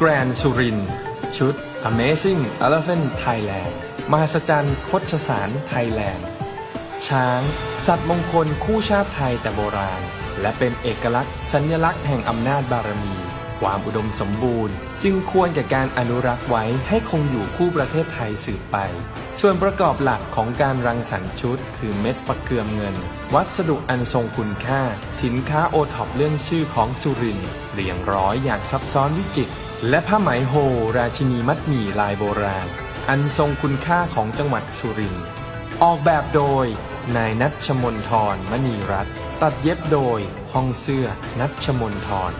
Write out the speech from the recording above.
แกรนสุริน ชุด Amazing Elephant Thailand มหัศจรรย์คดชสารไทยแลนด์ ช้าง สัตว์มงคลคู่ชาติไทยแต่โบราณ และเป็นเอกลักษณ์สัญลักษณ์แห่งอำนาจบารมี ความอุดมสมบูรณ์ จึงควรแก่การอนุรักษ์ไว้ให้คงอยู่คู่ประเทศไทยสืบไป ส่วนประกอบหลักของการรังสรรค์ชุด คือเม็ดประเกือมเงิน วัสดุอันทรงคุณค่า สินค้าโอท็อปเรื่องชื่อของสุรินเรียงร้อยอย่างซับซ้อนวิจิตรและผ้าไหมโฮ ราชินีมัดหมี่ลายโบราณ อันทรงคุณค่าของจังหวัดสุรินทร์ออกแบบโดย นายนัชมนทรมณีรัตน์ตัดเย็บโดย ห้องเสื้อนัชมนทร